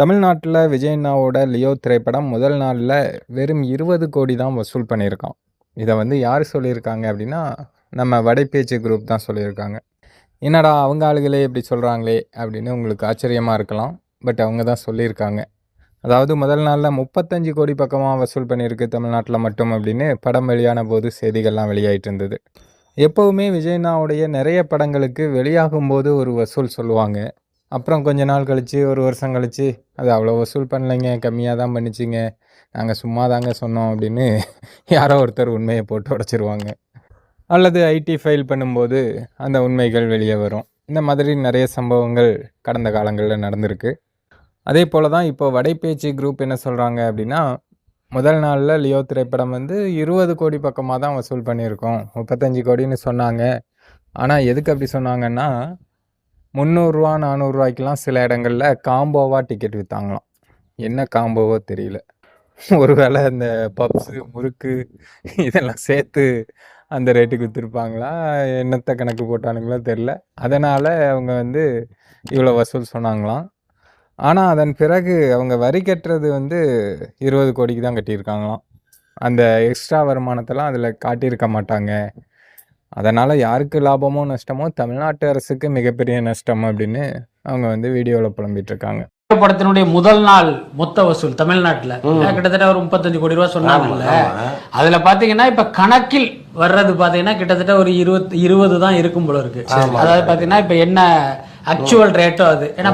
தமிழ்நாட்டில் விஜய் லியோ திரைப்படம் முதல் நாளில் வெறும் இருபது கோடி தான் வசூல் பண்ணியிருக்கான். இதை வந்து யார் சொல்லியிருக்காங்க அப்படின்னா நம்ம வடைப்பேச்சு குரூப் தான் சொல்லியிருக்காங்க. என்னடா அவங்க ஆளுகளே இப்படி சொல்கிறாங்களே அப்படின்னு உங்களுக்கு ஆச்சரியமாக இருக்கலாம். பட் அவங்க தான் சொல்லியிருக்காங்க. அதாவது முதல் நாளில் முப்பத்தஞ்சு கோடி பக்கமாக வசூல் பண்ணியிருக்கு தமிழ்நாட்டில் மட்டும் அப்படின்னு படம் வெளியான போது செய்திகள்லாம் வெளியாயிட்டு இருந்தது. எப்போவுமே விஜய் அண்ணாவுடைய நிறைய படங்களுக்கு வெளியாகும் போது ஒரு வசூல் சொல்லுவாங்க. அப்புறம் கொஞ்ச நாள் கழித்து ஒரு வருஷம் கழித்து அது அவ்வளோ வசூல் பண்ணலைங்க கம்மியாக தான் பண்ணிச்சிங்க. நாங்கள் சும்மா தாங்க சொன்னோம் அப்படின்னு யாரோ ஒருத்தர் உண்மையை போட்டு உடச்சிருவாங்க. அல்லது ஐடி ஃபைல் பண்ணும்போது அந்த உண்மைகள் வெளியே வரும். இந்த மாதிரி நிறைய சம்பவங்கள் கடந்த காலங்களில் நடந்திருக்கு. அதே போல் தான் இப்போ வடைப்பேச்சு குரூப் என்ன சொல்கிறாங்க அப்படின்னா முதல் நாளில் லியோ திரைப்படம் வந்து இருபது கோடி பக்கமாக தான் வசூல் பண்ணியிருக்கோம். முப்பத்தஞ்சு கோடின்னு சொன்னாங்க. ஆனால் எதுக்கு அப்படி சொன்னாங்கன்னா முந்நூறுரூவா நானூறுரூவாய்க்கெலாம் சில இடங்களில் காம்போவாக டிக்கெட் விற்றாங்களாம் என்ன காம்போவோ தெரியல. ஒருவேளை அந்த பப்ஸு முறுக்கு இதெல்லாம் சேர்த்து அந்த ரேட்டுக்கு விற்றுருப்பாங்களா என்னத்தை கணக்கு போட்டானுங்களோ தெரில அதனால் அவங்க வந்து இவ்வளோ வசூல் சொன்னாங்களாம். ஆனால் அதன் பிறகு அவங்க வரி கட்டுறது வந்து இருபது கோடிக்கு தான் கட்டியிருக்காங்களாம். அந்த எக்ஸ்ட்ரா வருமானத்தெல்லாம் அதில் காட்டியிருக்க மாட்டாங்க. அதனால் யாருக்கு லாபமோ நஷ்டமோ தமிழ்நாட்டு அரசுக்கு மிகப்பெரிய நஷ்டம் அப்படின்னு அவங்க வந்து வீடியோவில் புலம்பிட்டு இருக்காங்க படத்தினுடைய முதல் நாள் மொத்த வசூல் தமிழ்நாட்டுல. கிட்டத்தட்ட ஒரு முப்பத்தஞ்சு கோடி ரூபாய் சொன்னாங்கல்ல. அதுல பாத்தீங்கன்னா இப்ப கணக்கில் வர்றது பாத்தீங்கன்னா கிட்டத்தட்ட ஒரு இருபது இருபது தான் இருக்கும் போல இருக்கு. அதாவது பாத்தீங்கன்னா இப்ப என்ன ஆக்சுவல் ரேட்டோ அது? ஏன்னா